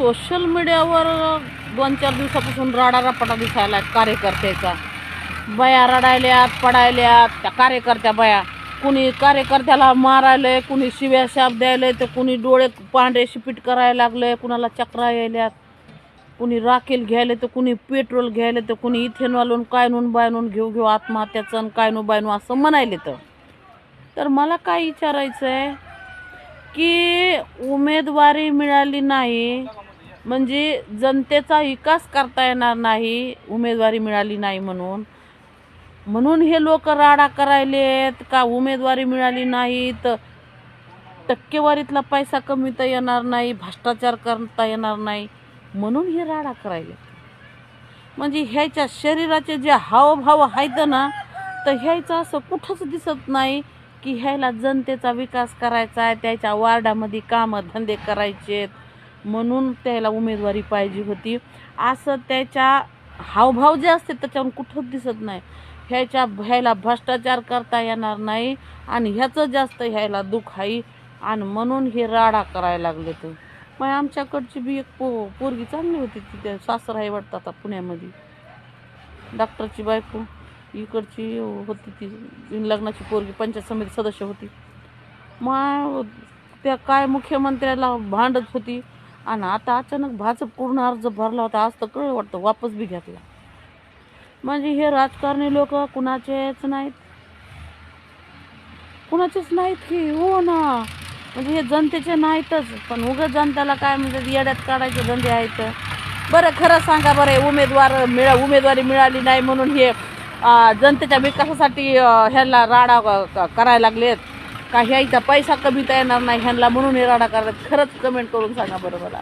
Social मीडियावर दोन चार दिवसापासून राडा दिसायला कार्यकर्त्याचा. बया रडायल्यात पडायल्यात त्या कार्यकर्त्या बया. कुणी कार्यकर्त्याला मारायलंय कुणी शिव्या शाप द्यायलंय तर कुणी डोळे पांढरे शिपीट करायला लागलंय कुणाला चक्रा यायल्यात. कुणी राखेल घ्यायले तर कुणी पेट्रोल घ्यायलं तर कुणी इथेनॉलून काय नून बायनून घेऊ घेऊ आत्महत्याचं आणि काय नो बायनू असं म्हणायले तर. तर मला काय विचारायचं आहे की उमेदवारी मिळाली नाही म्हणजे जनतेचा विकास करता येणार नाही उमेदवारी मिळाली नाही म्हणून. म्हणून हे लोक राडा करायलेत का उमेदवारी मिळाली नाही तर टक्केवारीतला पैसा कमीता येणार नाही भ्रष्टाचार करता येणार नाही. म्हणून हे राडा करायले म्हणजे ह्याच्या शरीराचे जे हावभाव आहेत ना तर ह्याचं असं कुठंच दिसत नाही की ह्याला जनतेचा विकास करायचा आहे त्याच्या वार्डामध्ये कामं धंदे करायचे आहेत म्हणून त्याला उमेदवारी पाहिजे होती. असं त्याच्या हावभाव जे असते त्याच्यावर कुठंच दिसत नाही. ह्याच्या ह्याला भ्रष्टाचार करता येणार नाही आणि ह्याचं जास्त ह्याला दुःख आहे आणि म्हणून हे राडा करायला लागले तर मग आमच्याकडची बी एक पो पोरगी चांगली होती तिथे सासर आहे वाटतं आता पुण्यामध्ये. डॉक्टरची बायको इकडची होती ती लग्नाची पोरगी पंचायत समिती सदस्य होती. मग त्या काय मुख्यमंत्र्याला भांडत होती आणि आता अचानक भाजप पूर्ण अर्ज भरला होता आज तर कळ वाटतं वापस बी घेतला. म्हणजे हे राजकारणी लोक कुणाचेच नाहीत. कुणाचेच नाहीत की हो ना. म्हणजे हे जनतेचे नाहीतच पण उगं जनतेला काय म्हणजे येड्यात काढायचे धंदे आहेत. बरं खरं सांगा बरं उमेदवार मिळा उमेदवारी मिळाली नाही म्हणून हे जनतेच्या विकासासाठी ह्याला राडा करायला लागलेत. काही आईचा पैसा कमी तर येणार नाही ह्यांना म्हणून हे राडा खरंच कमेंट करून सांगा बरं मला.